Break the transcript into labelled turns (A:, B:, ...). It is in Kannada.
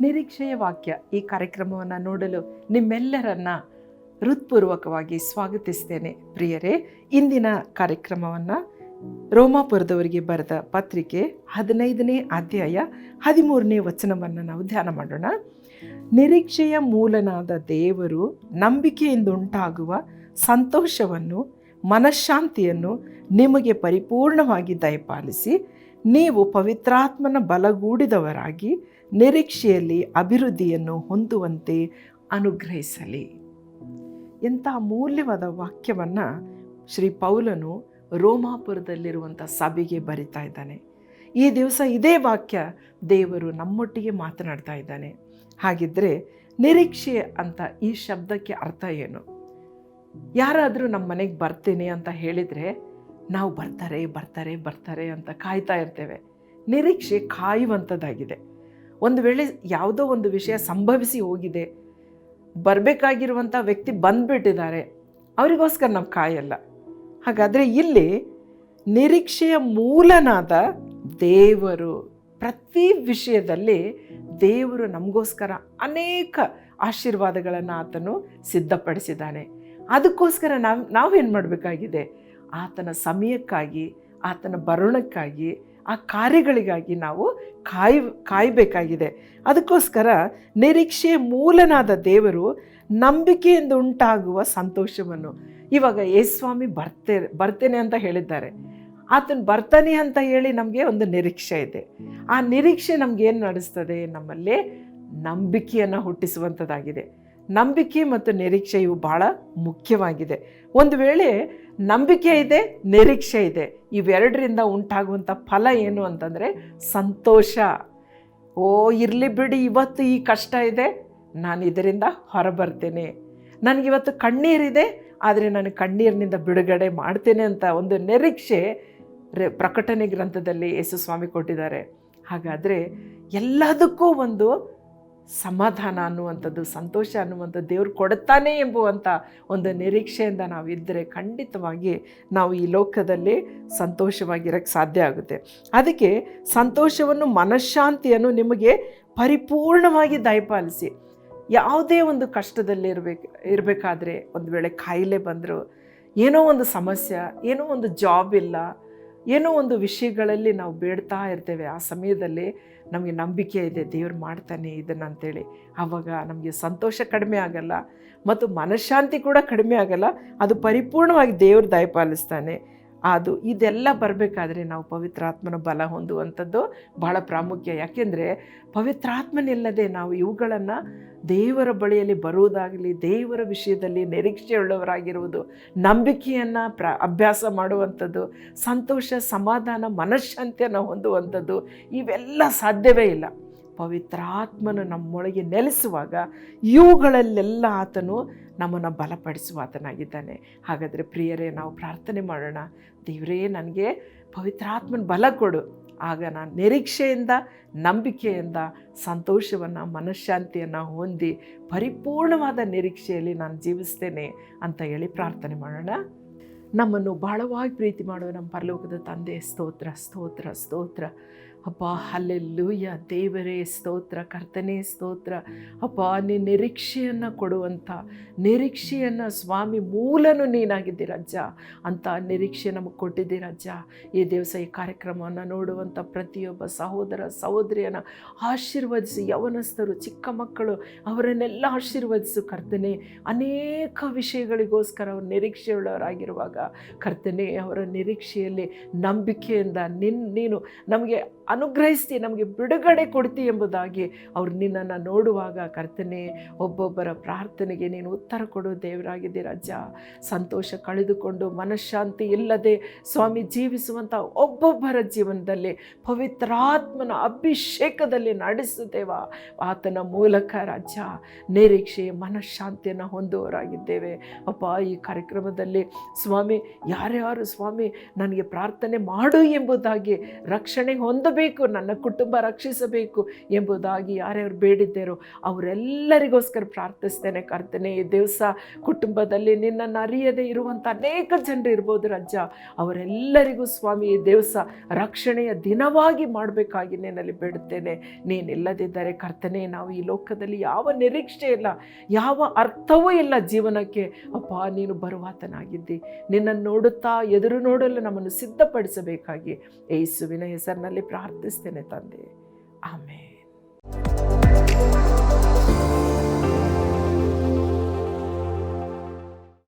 A: ನಿರೀಕ್ಷೆಯ ವಾಕ್ಯ ಈ ಕಾರ್ಯಕ್ರಮವನ್ನು ನೋಡಲು ನಿಮ್ಮೆಲ್ಲರನ್ನ ಹೃತ್ಪೂರ್ವಕವಾಗಿ ಸ್ವಾಗತಿಸ್ತೇನೆ. ಪ್ರಿಯರೇ, ಇಂದಿನ ಕಾರ್ಯಕ್ರಮವನ್ನು ರೋಮಾಪುರದವರಿಗೆ ಬರೆದ ಪತ್ರಿಕೆ ಹದಿನೈದನೇ ಅಧ್ಯಾಯ ಹದಿಮೂರನೇ ವಚನವನ್ನು ನಾವು ಧ್ಯಾನ ಮಾಡೋಣ. ನಿರೀಕ್ಷೆಯ ಮೂಲನಾದ ದೇವರು ನಂಬಿಕೆಯಿಂದ ಉಂಟಾಗುವ ಸಂತೋಷವನ್ನು, ಮನಃಶಾಂತಿಯನ್ನು ನಿಮಗೆ ಪರಿಪೂರ್ಣವಾಗಿ ದಯಪಾಲಿಸಿ, ನೀವು ಪವಿತ್ರಾತ್ಮನ ಬಲಗೂಡಿದವರಾಗಿ ನಿರೀಕ್ಷೆಯಲ್ಲಿ ಅಭಿವೃದ್ಧಿಯನ್ನು ಹೊಂದುವಂತೆ ಅನುಗ್ರಹಿಸಲಿ. ಎಂಥ ಮೌಲ್ಯವಾದ ವಾಕ್ಯವನ್ನು ಶ್ರೀ ಪೌಲನು ರೋಮಾಪುರದಲ್ಲಿರುವಂಥ ಸಭೆಗೆ ಬರಿತಾ ಇದ್ದಾನೆ. ಈ ದಿವಸ ಇದೇ ವಾಕ್ಯ ದೇವರು ನಮ್ಮೊಟ್ಟಿಗೆ ಮಾತನಾಡ್ತಾ ಇದ್ದಾನೆ. ಹಾಗಿದ್ದರೆ ನಿರೀಕ್ಷೆ ಅಂತ ಈ ಶಬ್ದಕ್ಕೆ ಅರ್ಥ ಏನು? ಯಾರಾದರೂ ನಮ್ಮ ಮನೆಗೆ ಬರ್ತೇನೆ ಅಂತ ಹೇಳಿದರೆ ನಾವು ಬರ್ತಾರೆ ಬರ್ತಾರೆ ಬರ್ತಾರೆ ಅಂತ ಕಾಯ್ತಾ ಇರ್ತೇವೆ. ನಿರೀಕ್ಷೆ ಕಾಯುವಂಥದ್ದಾಗಿದೆ. ಒಂದು ವೇಳೆ ಯಾವುದೋ ಒಂದು ವಿಷಯ ಸಂಭವಿಸಿ ಹೋಗಿದೆ, ಬರಬೇಕಾಗಿರುವಂಥ ವ್ಯಕ್ತಿ ಬಂದುಬಿಟ್ಟಿದ್ದಾರೆ, ಅವರಿಗೋಸ್ಕರ ನಾವು ಕಾಯಲ್ಲ. ಹಾಗಾದರೆ ಇಲ್ಲಿ ನಿರೀಕ್ಷೆಯ ಮೂಲನಾದ ದೇವರು, ಪ್ರತಿ ವಿಷಯದಲ್ಲಿ ದೇವರು ನಮಗೋಸ್ಕರ ಅನೇಕ ಆಶೀರ್ವಾದಗಳನ್ನು ಆತನು ಸಿದ್ಧಪಡಿಸಿದ್ದಾನೆ. ಅದಕ್ಕೋಸ್ಕರ ನಾವು ನಾವೇನು ಮಾಡಬೇಕಾಗಿದೆ? ಆತನ ಸಮಯಕ್ಕಾಗಿ, ಆತನ ಬರೋಣಕ್ಕಾಗಿ ಆ ಕಾರ್ಯಗಳಿಗಾಗಿ ನಾವು ಕಾಯ್, ಕಾಯಬೇಕಾಗಿದೆ. ಅದಕ್ಕೋಸ್ಕರ ನಿರೀಕ್ಷೆಯ ಮೂಲನಾದ ದೇವರು ನಂಬಿಕೆಯಿಂದ ಉಂಟಾಗುವ ಸಂತೋಷವನ್ನು. ಇವಾಗ ಯೇಸ್ವಾಮಿ ಬರ್ತೆ, ಬರ್ತೇನೆ ಅಂತ ಹೇಳಿದ್ದಾರೆ. ಆತನ ಬರ್ತಾನೆ ಅಂತ ಹೇಳಿ ನಮಗೆ ಒಂದು ನಿರೀಕ್ಷೆ ಇದೆ. ಆ ನಿರೀಕ್ಷೆ ನಮ್ಗೆ ಏನು ನಡೆಸ್ತದೆ? ನಮ್ಮಲ್ಲಿ ನಂಬಿಕೆಯನ್ನು ಹುಟ್ಟಿಸುವಂಥದ್ದಾಗಿದೆ ನಂಬಿಕೆ ಮತ್ತು ನಿರೀಕ್ಷೆ ಇವು ಭಾಳ ಮುಖ್ಯವಾಗಿದೆ. ಒಂದು ವೇಳೆ ನಂಬಿಕೆ ಇದೆ, ನಿರೀಕ್ಷೆ ಇದೆ, ಇವೆರಡರಿಂದ ಉಂಟಾಗುವಂಥ ಫಲ ಏನು ಅಂತಂದರೆ ಸಂತೋಷ. ಓ, ಇರಲಿ ಬಿಡಿ, ಇವತ್ತು ಈ ಕಷ್ಟ ಇದೆ, ನಾನು ಇದರಿಂದ ಹೊರಬರ್ತೇನೆ. ನನಗಿವತ್ತು ಕಣ್ಣೀರಿದೆ ಆದರೆ ನಾನು ಕಣ್ಣೀರಿನಿಂದ ಬಿಡುಗಡೆ ಮಾಡ್ತೇನೆ ಅಂತ ಒಂದು ನಿರೀಕ್ಷೆ ಪ್ರಕಟಣೆ ಗ್ರಂಥದಲ್ಲಿ ಯೇಸು ಸ್ವಾಮಿ ಕೊಟ್ಟಿದ್ದಾರೆ. ಹಾಗಾದರೆ ಎಲ್ಲದಕ್ಕೂ ಒಂದು ಸಮಾಧಾನ ಅನ್ನುವಂಥದ್ದು, ಸಂತೋಷ ಅನ್ನುವಂಥದ್ದು ದೇವ್ರು ಕೊಡುತ್ತಾನೆ ಎಂಬುವಂಥ ಒಂದು ನಿರೀಕ್ಷೆಯಿಂದ ನಾವಿದ್ದರೆ ಖಂಡಿತವಾಗಿ ನಾವು ಈ ಲೋಕದಲ್ಲಿ ಸಂತೋಷವಾಗಿರೋಕ್ಕೆ ಸಾಧ್ಯ ಆಗುತ್ತೆ. ಅದಕ್ಕೆ ಸಂತೋಷವನ್ನು, ಮನಃಶಾಂತಿಯನ್ನು ನಿಮಗೆ ಪರಿಪೂರ್ಣವಾಗಿ ದಯಪಾಲಿಸಿ. ಯಾವುದೇ ಒಂದು ಕಷ್ಟದಲ್ಲಿ ಇರಬೇಕು, ಇರಬೇಕಾದ್ರೆ ಒಂದು ವೇಳೆ ಕಾಯಿಲೆ ಬಂದರು, ಏನೋ ಒಂದು ಸಮಸ್ಯೆ, ಏನೋ ಒಂದು ಜಾಬ್ ಇಲ್ಲ ಏನೋ ಒಂದು ವಿಷಯಗಳಲ್ಲಿ ನಾವು ಬೇಡ್ತಾ ಇರ್ತೇವೆ. ಆ ಸಮಯದಲ್ಲಿ ನಮಗೆ ನಂಬಿಕೆ ಇದೆ, ದೇವ್ರು ಮಾಡ್ತಾನೆ ಇದನ್ನು ಅಂತೇಳಿ. ಆವಾಗ ನಮಗೆ ಸಂತೋಷ ಕಡಿಮೆ ಆಗಲ್ಲ ಮತ್ತು ಮನಃಶಾಂತಿ ಕೂಡ ಕಡಿಮೆ ಆಗಲ್ಲ. ಅದು ಪರಿಪೂರ್ಣವಾಗಿ ದೇವ್ರು ದಯಪಾಲಿಸ್ತಾನೆ ಅದು ಇದೆಲ್ಲ ಬರಬೇಕಾದ್ರೆ ನಾವು ಪವಿತ್ರಾತ್ಮನ ಬಲ ಹೊಂದುವಂಥದ್ದು ಬಹಳ ಪ್ರಾಮುಖ್ಯ. ಯಾಕೆಂದರೆ ಪವಿತ್ರಾತ್ಮನಿಲ್ಲದೆ ನಾವು ಇವುಗಳನ್ನು ದೇವರ ಬಳಿಯಲ್ಲಿ ಬರುವುದಾಗಲಿ, ದೇವರ ವಿಷಯದಲ್ಲಿ ನಿರೀಕ್ಷೆಯುಳ್ಳವರಾಗಿರುವುದು, ನಂಬಿಕೆಯನ್ನು ಪ್ರ, ಅಭ್ಯಾಸ ಮಾಡುವಂಥದ್ದು, ಸಂತೋಷ, ಸಮಾಧಾನ ಮನಃಶಾಂತಿಯನ್ನು ಹೊಂದುವಂಥದ್ದು, ಇವೆಲ್ಲ ಸಾಧ್ಯವೇ ಇಲ್ಲ. ಪವಿತ್ರಾತ್ಮನು ನಮ್ಮೊಳಗೆ ನೆಲೆಸುವಾಗ ಇವುಗಳಲ್ಲೆಲ್ಲ ಆತನು ನಮ್ಮನ್ನು ಬಲಪಡಿಸುವ ಆತನಾಗಿದ್ದಾನೆ ಹಾಗಾದರೆ ಪ್ರಿಯರೇ, ನಾವು ಪ್ರಾರ್ಥನೆ ಮಾಡೋಣ. ದೇವರೇ, ನನಗೆ ಪವಿತ್ರಾತ್ಮನ ಬಲ ಕೊಡು. ಆಗ ನಾನು ನಿರೀಕ್ಷೆಯಿಂದ, ನಂಬಿಕೆಯಿಂದ, ಸಂತೋಷವನ್ನು, ಮನಃಶಾಂತಿಯನ್ನು ಹೊಂದಿ ಪರಿಪೂರ್ಣವಾದ ನಿರೀಕ್ಷೆಯಲ್ಲಿ ನಾನು ಜೀವಿಸ್ತೇನೆ ಅಂತ ಹೇಳಿ ಪ್ರಾರ್ಥನೆ ಮಾಡೋಣ. ನಮ್ಮನ್ನು ಬಹಳವಾಗಿ ಪ್ರೀತಿ ಮಾಡುವ ನಮ್ಮ ಪರಲೋಕದ ತಂದೆ, ಸ್ತೋತ್ರ ಸ್ತೋತ್ರ ಸ್ತೋತ್ರ. ಅಪ್ಪ ಅಲ್ಲೆಲ್ಲೂಯ್ಯ ದೇವರೇ, ಸ್ತೋತ್ರ. ಕರ್ತನೇ, ಸ್ತೋತ್ರ. ಅಪ್ಪ ನೀ ನಿರೀಕ್ಷೆಯನ್ನು ಕೊಡುವಂಥ, ನಿರೀಕ್ಷೆಯನ್ನು ಸ್ವಾಮಿ ಮೂಲನು ನೀನಾಗಿದ್ದೀರಜ್ಜ ಅಂತ ನಿರೀಕ್ಷೆ ನಮಗೆ ಕೊಟ್ಟಿದ್ದೀರಜ್ಜ ಈ ದಿವಸ ಈ ಕಾರ್ಯಕ್ರಮವನ್ನು ನೋಡುವಂಥ ಪ್ರತಿಯೊಬ್ಬ ಸಹೋದರ, ಸಹೋದರಿಯನ್ನು ಆಶೀರ್ವದಿಸಿ. ಯವನಸ್ಥರು, ಚಿಕ್ಕ ಮಕ್ಕಳು, ಅವರನ್ನೆಲ್ಲ ಆಶೀರ್ವದಿಸು ಕರ್ತನೆ. ಅನೇಕ ವಿಷಯಗಳಿಗೋಸ್ಕರ ಅವರು ನಿರೀಕ್ಷೆಯುಳ್ಳವರಾಗಿರುವಾಗ ಕರ್ತನೆ ಅವರ ನಿರೀಕ್ಷೆಯಲ್ಲಿ ನಂಬಿಕೆಯಿಂದ ನಿನ್, ನೀನು ನಮಗೆ ಅನುಗ್ರಹಿಸ್ತಿ, ನಮಗೆ ಬಿಡುಗಡೆ ಕೊಡ್ತಿ ಎಂಬುದಾಗಿ ಅವ್ರು ನಿನ್ನನ್ನು ನೋಡುವಾಗ ಕರ್ತನೆ, ಒಬ್ಬೊಬ್ಬರ ಪ್ರಾರ್ಥನೆಗೆ ನೀನು ಉತ್ತರ ಕೊಡು. ದೇವರಾಗಿದ್ದೀರಜ್ಜ ಸಂತೋಷ ಕಳೆದುಕೊಂಡು ಮನಃಶಾಂತಿ ಇಲ್ಲದೆ ಸ್ವಾಮಿ ಜೀವಿಸುವಂಥ ಒಬ್ಬೊಬ್ಬರ ಜೀವನದಲ್ಲಿ ಪವಿತ್ರಾತ್ಮನ ಅಭಿಷೇಕದಲ್ಲಿ ನಡೆಸುತ್ತೇವ. ಆತನ ಮೂಲಕ ರಾಜ್ಯ ನಿರೀಕ್ಷೆ, ಮನಃಶಾಂತಿಯನ್ನು ಹೊಂದುವರಾಗಿದ್ದೇವೆ ಅಪ್ಪ, ಈ ಕಾರ್ಯಕ್ರಮದಲ್ಲಿ ಸ್ವಾಮಿ, ಯಾರ್ಯಾರು ಸ್ವಾಮಿ ನನಗೆ ಪ್ರಾರ್ಥನೆ ಮಾಡು ಎಂಬುದಾಗಿ ರಕ್ಷಣೆ ಹೊಂದಬೇಕು ನನ್ನ ಕುಟುಂಬ ರಕ್ಷಿಸಬೇಕು ಎಂಬುದಾಗಿ ಯಾರ್ಯಾರು ಬೇಡಿದ್ದೇರೋ ಅವರೆಲ್ಲರಿಗೋಸ್ಕರ ಪ್ರಾರ್ಥಿಸ್ತೇನೆ ಕರ್ತನೆ. ಈ ದಿವಸ ಕುಟುಂಬದಲ್ಲಿ ನಿನ್ನನ್ನು ಅರಿಯದೇ ಇರುವಂಥ ಅನೇಕ ಜನರು ಇರ್ಬೋದು ರಜ್ಜ ಅವರೆಲ್ಲರಿಗೂ ಸ್ವಾಮಿ, ಈ ದಿವಸ ರಕ್ಷಣೆಯ ದಿನವಾಗಿ ಮಾಡಬೇಕಾಗಿ ನಿನ್ನಲ್ಲಿ ಬೇಡುತ್ತೇನೆ. ನೀನಿಲ್ಲದಿದ್ದರೆ ಕರ್ತನೆ, ನಾವು ಈ ಲೋಕದಲ್ಲಿ ಯಾವ ನಿರೀಕ್ಷೆ ಇಲ್ಲ, ಯಾವ ಅರ್ಥವೂ ಇಲ್ಲ ಜೀವನಕ್ಕೆ. ಅಪ್ಪ, ನೀನು ಬರುವಾತನಾಗಿದ್ದಿ. ನಿನ್ನನ್ನು ನೋಡುತ್ತಾ, ಎದುರು ನೋಡಲು ನಮ್ಮನ್ನು ಸಿದ್ಧಪಡಿಸಬೇಕಾಗಿ. ಏಸುವಿನ ಹೆಸರಿನಲ್ಲಿ ಪ್ರಾರ್ಥಿಸ್ತೇನೆ ತಂದೆ ಆಮೇಲೆ